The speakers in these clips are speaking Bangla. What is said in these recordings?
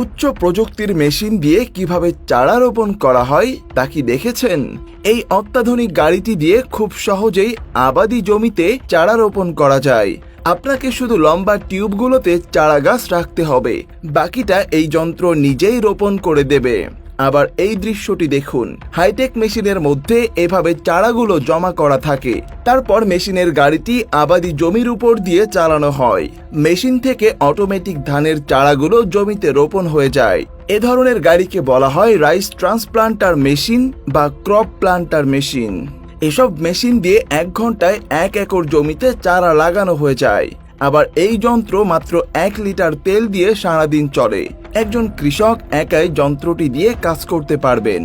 উচ্চ প্রযুক্তির মেশিন দিয়ে কীভাবে চারা রোপণ করা হয় তা কি দেখেছেন? এই অত্যাধুনিক গাড়িটি দিয়ে খুব সহজেই আবাদি জমিতে চারা রোপণ করা যায়। আপনাকে শুধু লম্বা টিউবগুলোতে চারা গাছ রাখতে হবে। বাকিটা এই যন্ত্র নিজেই রোপণ করে দেবে। আবার এই দৃশ্যটি দেখুন। হাইটেক মেশিনের মধ্যে এভাবে চারাগুলো জমা করা থাকে। তারপর মেশিনের গাড়িটি আবাদি জমির উপর দিয়ে চালানো হয়। মেশিন থেকে অটোমেটিক ধানের চারাগুলো জমিতে রোপণ হয়ে যায়। এ ধরনের গাড়িকে বলা হয় রাইস ট্রান্সপ্লান্টার মেশিন বা ক্রপ প্লান্টার মেশিন। এসব মেশিন দিয়ে এক ঘন্টায় এক একর জমিতে চারা লাগানো হয়ে যায়। আবার এই যন্ত্র মাত্র এক লিটার তেল দিয়ে সারাদিন চলে। একজন কৃষক একাই যন্ত্রটি দিয়ে কাজ করতে পারবেন।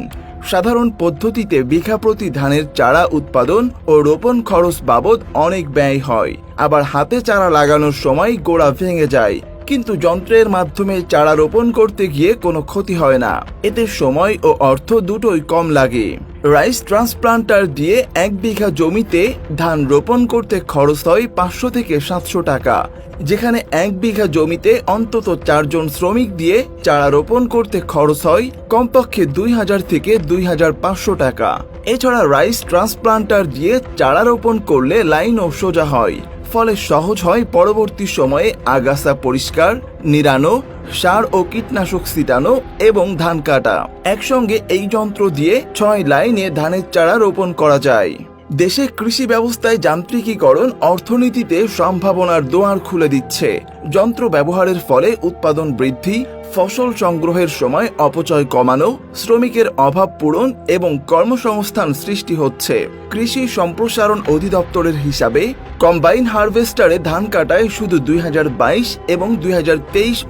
সাধারণ পদ্ধতিতে বিঘা প্রতি ধানের চারা উৎপাদন ও রোপণ খরচ বাবদ অনেক ব্যয় হয়। আবার হাতে চারা লাগানোর সময় গোড়া ভেঙে যায়। কিন্তু যন্ত্রের মাধ্যমে চারা রোপণ করতে গিয়ে কোনো ক্ষতি হয় না। এতে সময় ও অর্থ দুটোই কম লাগে। রাইস ট্রান্সপ্লান্টার দিয়ে এক বিঘা জমিতে ধান রোপণ করতে খরচ হয় পাঁচশো থেকে সাতশো টাকা। যেখানে এক বিঘা জমিতে অন্তত চারজন শ্রমিক দিয়ে চারা রোপণ করতে খরচ হয় কমপক্ষে দুই হাজার থেকে দুই হাজার পাঁচশো টাকা। এছাড়া রাইস ট্রান্সপ্লান্টার দিয়ে চারা রোপণ করলে লাইনও সোজা হয়। ফলে সহজ হয় পরবর্তী সময়ে আগাছা পরিষ্কার নিরানো সার ও কীটনাশক ছিটানো এবং ধান কাটা। একসঙ্গে এই যন্ত্র দিয়ে ছয় লাইনে ধানের চারা রোপণ করা যায়। দেশে কৃষি ব্যবস্থায় যান্ত্রিকীকরণ অর্থনীতিতে সম্ভাবনার দোয়ার খুলে দিচ্ছে। যন্ত্র ব্যবহারের ফলে উৎপাদন বৃদ্ধি ফসল সংগ্রহের সময় অপচয় কমানো, শ্রমিকের অভাব পূরণ এবং কর্মসংস্থান সৃষ্টি হচ্ছে। কৃষি সম্প্রসারণ অধিদপ্তরের হিসাবে কম্বাইন হারভেস্টারে ধান কাটায় শুধু দুই হাজার বাইশ এবং দুই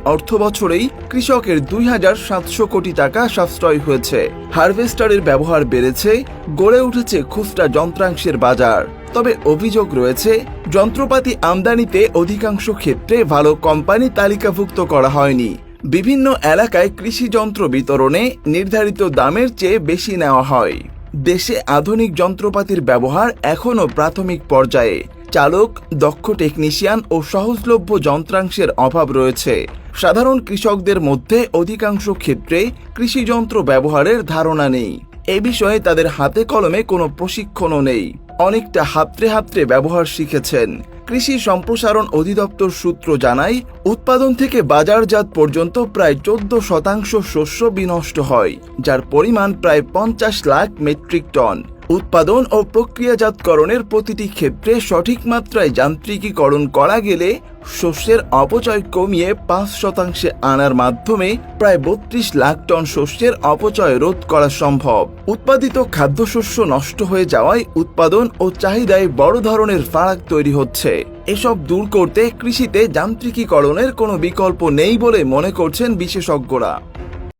অর্থ বছরেই কৃষকের দুই হাজার সাতশো কোটি টাকা সাশ্রয় হয়েছে। হারভেস্টারের ব্যবহার বেড়েছে, গড়ে উঠেছে খুচরা যন্ত্রাংশের বাজার। তবে অভিযোগ রয়েছে, যন্ত্রপাতি আমদানিতে অধিকাংশ ক্ষেত্রে ভালো কোম্পানি তালিকাভুক্ত করা হয়নি। বিভিন্ন এলাকায় কৃষি যন্ত্র বিতরণে নির্ধারিত দামের চেয়ে বেশি নেওয়া হয়। দেশে আধুনিক যন্ত্রপাতির ব্যবহার এখনও প্রাথমিক পর্যায়ে। চালক, দক্ষ টেকনিশিয়ান ও সহজলভ্য যন্ত্রাংশের অভাব রয়েছে। সাধারণ কৃষকদের মধ্যে অধিকাংশ ক্ষেত্রে কৃষি যন্ত্র ব্যবহারের ধারণা নেই। এ বিষয়ে তাদের হাতে কলমে কোনো প্রশিক্ষণও নেই। অনেকটা হাতড়ে হাতড়ে ব্যবহার শিখেছেন। কৃষি সম্প্রসারণ অধিদপ্তর সূত্র জানায়, উৎপাদন থেকে বাজারজাত পর্যন্ত প্রায় চোদ্দ শতাংশ শস্য বিনষ্ট হয়, যার পরিমাণ প্রায় পঞ্চাশ লাখ মেট্রিক টন। উৎপাদন ও প্রক্রিয়াজাতকরণের প্রতিটি ক্ষেত্রে সঠিক মাত্রায় যান্ত্রিকীকরণ করা গেলে শস্যের অপচয় কমিয়ে পাঁচ শতাংশে আনার মাধ্যমে প্রায় বত্রিশ লাখ টন শস্যের অপচয় রোধ করা সম্ভব। উৎপাদিত খাদ্যশস্য নষ্ট হয়ে যাওয়ায় উৎপাদন ও চাহিদায় বড় ধরনের ফারাক তৈরি হচ্ছে। এসব দূর করতে কৃষিতে যান্ত্রিকীকরণের কোনো বিকল্প নেই বলে মনে করছেন বিশেষজ্ঞরা।